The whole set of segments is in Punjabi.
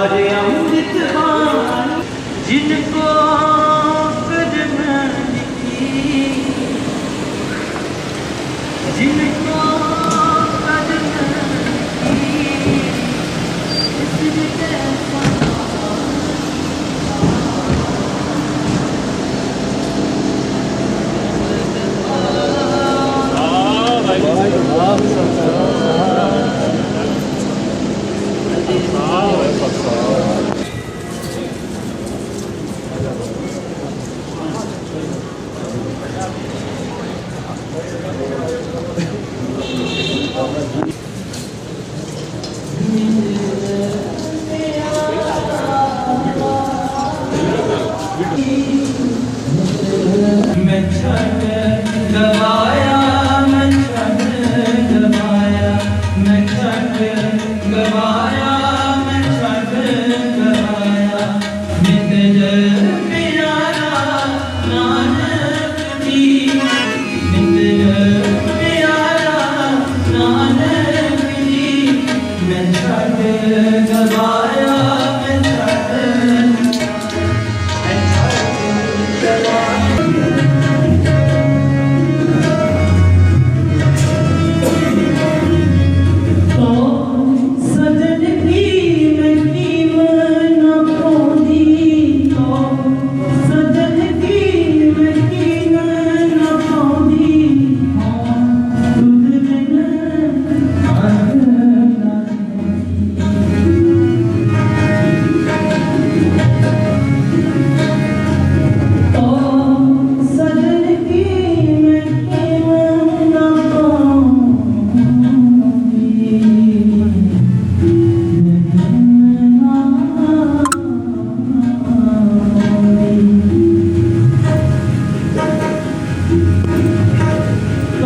Hare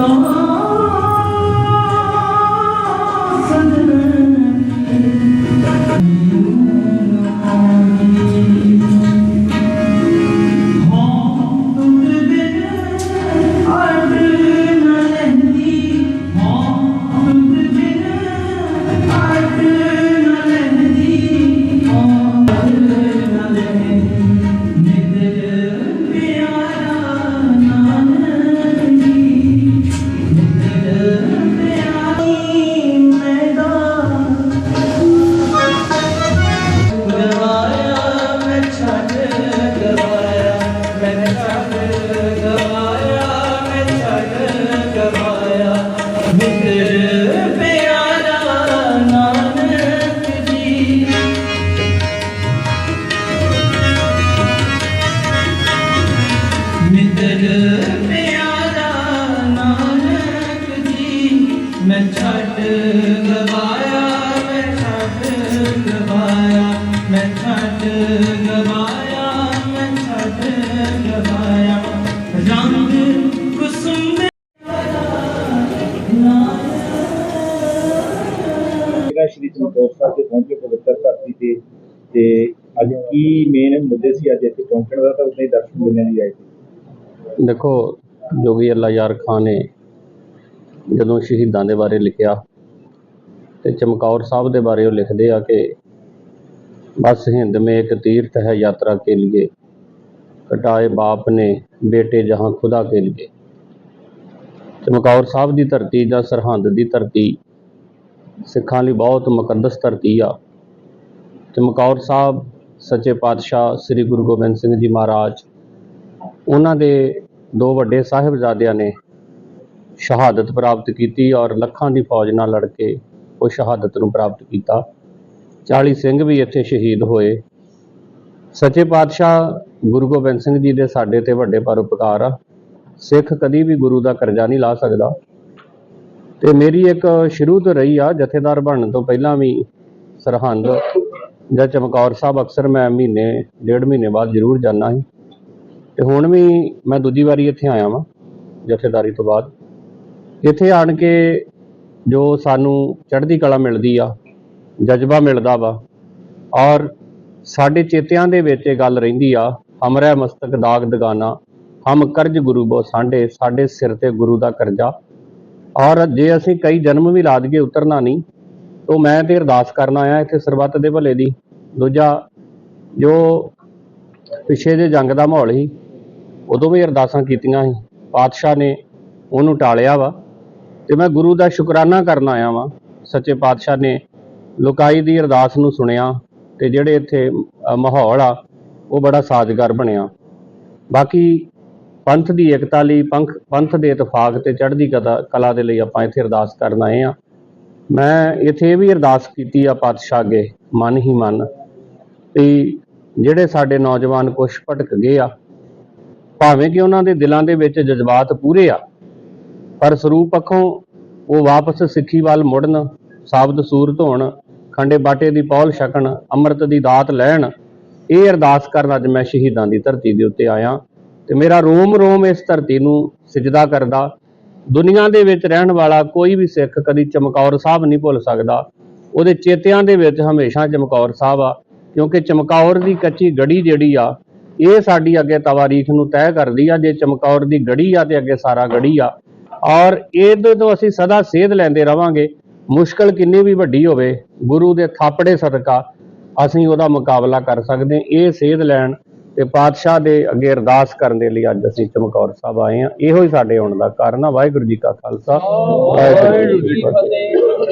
Oh. मैं छठ गवाया मैं छठ गवाया मैं छठ गवाया मैं छठ गवाया रंग कुसुम ਜਿਹੜਾ ਸ਼੍ਰੀ ਚਮਕੌਰ ਸਾਹਿਬ ਦੇ ਪਹੁੰਚੇ ਪਵਿੱਤਰ ਧਰਤੀ ਤੇ ਤੇ ਅੱਜ ਕੀ ਮੇਨ ਮੁੱਦੇ ਸੀ ਅੱਜ ਇੱਥੇ ਪਹੁੰਚਣ ਦਾ ਤਾਂ ਉਸਨੇ ਦਰਸ਼ਨ ਮਿਲਣ ਲਈ ਆਏ ਸੀ ਦੇਖੋ ਜੋਗੀ ਅੱਲਾ ਯਾਰ ਖਾਨ ਨੇ ਜਦੋਂ ਸ਼ਹੀਦਾਂ ਦੇ ਬਾਰੇ ਲਿਖਿਆ ਤੇ ਚਮਕੌਰ ਸਾਹਿਬ ਦੇ ਬਾਰੇ ਉਹ ਲਿਖਦੇ ਆ ਕਿ ਬਸ ਹਿੰਦ ਮੇ ਇੱਕ ਤੀਰਥ ਹੈ ਯਾਤਰਾ ਕੇ ਲਈ ਕਟਾਏ ਬਾਪ ਨੇ ਬੇਟੇ ਜਹਾਂ ਖੁਦਾ ਕੇ ਲਈ ਚਮਕੌਰ ਸਾਹਿਬ ਦੀ ਧਰਤੀ ਜਾਂ ਸਰਹੰਦ ਦੀ ਧਰਤੀ ਸਿੱਖਾਂ ਲਈ ਬਹੁਤ ਮੁਕੱਦਸ ਧਰਤੀ ਆ। ਚਮਕੌਰ ਸਾਹਿਬ, ਸੱਚੇ ਪਾਤਸ਼ਾਹ ਸ੍ਰੀ ਗੁਰੂ ਗੋਬਿੰਦ ਸਿੰਘ ਜੀ ਮਹਾਰਾਜ, ਉਹਨਾਂ ਦੇ ਦੋ ਵੱਡੇ ਸਾਹਿਬਜ਼ਾਦਿਆਂ ਨੇ ਸ਼ਹਾਦਤ ਪ੍ਰਾਪਤ ਕੀਤੀ ਔਰ ਲੱਖਾਂ ਦੀ ਫੌਜ ਨਾਲ ਲੜ ਕੇ ਉਹ ਸ਼ਹਾਦਤ ਨੂੰ ਪ੍ਰਾਪਤ ਕੀਤਾ। 40 ਸਿੰਘ ਵੀ ਇੱਥੇ ਸ਼ਹੀਦ ਹੋਏ। ਸੱਚੇ ਪਾਤਸ਼ਾਹ ਗੁਰੂ ਗੋਬਿੰਦ ਸਿੰਘ ਜੀ ਦੇ ਸਾਡੇ ਤੇ ਵੱਡੇ ਪਰਉਪਕਾਰ ਆ। ਸਿੱਖ ਕਦੀ ਵੀ ਗੁਰੂ ਦਾ ਕਰਜ਼ਾ ਨਹੀਂ ਲਾ ਸਕਦਾ। ਤੇ ਮੇਰੀ ਇੱਕ ਸ਼ੁਰੂ ਤੋਂ ਰਹੀ ਆ, ਜਥੇਦਾਰ ਬਣਨ ਤੋਂ ਪਹਿਲਾਂ ਵੀ ਸਰਹੰਦ ਜਾਂ ਚਮਕੌਰ ਸਾਹਿਬ ਅਕਸਰ ਮੈਂ ਮਹੀਨੇ, ਡੇਢ ਮਹੀਨੇ ਬਾਅਦ ਜ਼ਰੂਰ ਜਾਂਦਾ ਸੀ। ਤੇ ਹੁਣ ਵੀ ਮੈਂ ਦੂਜੀ ਵਾਰੀ ਇੱਥੇ ਆਇਆ ਵਾਂ, ਜਥੇਦਾਰੀ ਤੋਂ ਬਾਅਦ। ਇੱਥੇ ਆਣ ਕੇ ਜੋ ਸਾਨੂੰ ਚੜ੍ਹਦੀ ਕਲਾ ਮਿਲਦੀ ਆ, ਜਜ਼ਬਾ ਮਿਲਦਾ ਵਾ, ਔਰ ਸਾਡੇ ਚੇਤਿਆਂ ਦੇ ਵਿੱਚ ਇਹ ਗੱਲ ਰਹਿੰਦੀ ਆ, ਹਮਰੇ ਮਸਤਕ ਦਾਗ ਦਗਾਨਾ, ਹਮ ਕਰਜ ਗੁਰੂ ਬੋ ਸਾਂਢੇ, ਸਾਡੇ ਸਿਰ ਤੇ ਗੁਰੂ ਦਾ ਕਰਜ਼ਾ। ਔਰ ਜੇ ਅਸੀਂ ਕਈ ਜਨਮ ਵੀ ਲਾ ਦਈਏ ਉਤਰਨਾ ਨਹੀਂ, ਤੋਂ ਮੈਂ ਤੇ ਅਰਦਾਸ ਕਰਨ ਆਇਆ ਇੱਥੇ ਸਰਬੱਤ ਦੇ ਭਲੇ ਦੀ। ਦੂਜਾ, ਜੋ ਪਿਛੇ ਜੇ ਜੰਗ ਦਾ ਮਾਹੌਲ ਸੀ, ਉਦੋਂ ਵੀ ਅਰਦਾਸਾਂ ਕੀਤੀਆਂ ਸੀ, ਪਾਤਸ਼ਾਹ ਨੇ ਉਹਨੂੰ ਟਾਲਿਆ ਵਾ। ਤੇ ਮੈਂ ਗੁਰੂ ਦਾ ਸ਼ੁਕਰਾਨਾ ਕਰਨ ਆਇਆ ਵਾਂ। ਸੱਚੇ ਪਾਤਸ਼ਾਹ ਨੇ ਲੋਕਾਈ ਦੀ ਅਰਦਾਸ ਨੂੰ ਸੁਣਿਆ ਤੇ ਜਿਹੜੇ ਇੱਥੇ ਮਾਹੌਲ ਆ, ਉਹ ਬੜਾ ਸਾਜ਼ਗਾਰ ਬਣਿਆ। ਬਾਕੀ ਪੰਥ ਦੀ ਏਕਤਾ ਲਈ ਪੰਥ ਪੰਥ ਦੇ ਇਤਫਾਕ ਤੇ ਚੜ੍ਹਦੀ ਕਲਾ ਕਲਾ ਦੇ ਲਈ ਆਪਾਂ ਇੱਥੇ ਅਰਦਾਸ ਕਰਨ ਆਏ ਆ। ਮੈਂ ਇੱਥੇ ਇਹ ਵੀ ਅਰਦਾਸ ਕੀਤੀ ਆ ਪਾਤਸ਼ਾਹ ਅੱਗੇ, ਮਨ ਹੀ ਮਨ, ਵੀ ਜਿਹੜੇ ਸਾਡੇ ਨੌਜਵਾਨ ਕੁਛ ਭਟਕ ਗਏ ਆ, ਭਾਵੇਂ ਕਿ ਉਹਨਾਂ ਦੇ ਦਿਲਾਂ ਦੇ ਵਿੱਚ ਜਜ਼ਬਾਤ ਪੂਰੇ ਆ ਪਰ ਸਰੂਪ ਪੱਖੋਂ ਉਹ ਵਾਪਸ ਸਿੱਖੀ ਵੱਲ ਮੁੜਨ, ਸਾਬਤ ਸੂਰਤ ਹੋਣ ਖੰਡੇ ਬਾਟੇ ਦੀ ਪੌਲ ਛਕਣ, ਅੰਮ੍ਰਿਤ ਦੀ ਦਾਤ ਲੈਣ, ਇਹ ਅਰਦਾਸ ਕਰਨ ਅੱਜ ਮੈਂ ਸ਼ਹੀਦਾਂ ਦੀ ਧਰਤੀ ਦੇ ਉੱਤੇ ਆਇਆ ਤੇ ਮੇਰਾ ਰੋਮ ਰੋਮ ਇਸ ਧਰਤੀ ਨੂੰ ਸਜਦਾ ਕਰਦਾ। ਦੁਨੀਆ ਦੇ ਵਿੱਚ ਰਹਿਣ ਵਾਲਾ ਕੋਈ ਵੀ ਸਿੱਖ ਕਦੀ ਚਮਕੌਰ ਸਾਹਿਬ ਨਹੀਂ ਭੁੱਲ ਸਕਦਾ। ਉਹਦੇ ਚੇਤਿਆਂ ਦੇ ਵਿੱਚ ਹਮੇਸ਼ਾ ਚਮਕੌਰ ਸਾਹਿਬ ਆ, ਕਿਉਂਕਿ ਚਮਕੌਰ ਦੀ ਕੱਚੀ ਗੜੀ ਜਿਹੜੀ ਆ, ਇਹ ਸਾਡੀ ਅੱਗੇ ਤਵਾਰੀਖ ਨੂੰ ਤੈਅ ਕਰਦੀ ਆ। ਜੇ ਚਮਕੌਰ ਦੀ ਗੜੀ ਆ ਤੇ ਅੱਗੇ ਸਾਰਾ ਗੜੀ ਆ। ਔਰ ਇਹਦੇ ਤੋਂ ਅਸੀਂ ਸਦਾ ਸੇਧ ਲੈਂਦੇ ਰਵਾਂਗੇ। ਮੁਸ਼ਕਲ ਕਿੰਨੀ ਵੀ ਵੱਡੀ ਹੋਵੇ, ਗੁਰੂ ਦੇ ਥਾਪੜੇ ਸਦਕਾ ਅਸੀਂ ਉਹਦਾ ਮੁਕਾਬਲਾ ਕਰ ਸਕਦੇ ਹਾਂ। ਇਹ ਸੇਧ ਲੈਣ ਤੇ ਪਾਤਸ਼ਾਹ ਦੇ ਅੱਗੇ ਅਰਦਾਸ ਕਰਨ ਦੇ ਲਈ ਅੱਜ ਅਸੀਂ ਚਮਕੌਰ ਸਾਹਿਬ ਆਏ ਹਾਂ। ਇਹੋ ਹੀ ਸਾਡੇ ਆਉਣ ਦਾ ਕਾਰਨ ਆ। ਵਾਹਿਗੁਰੂ ਜੀ ਕਾ ਖਾਲਸਾ। ਵਾਹਿਗੁਰੂ ਜੀ ਕੀ ਫਤਿਹ।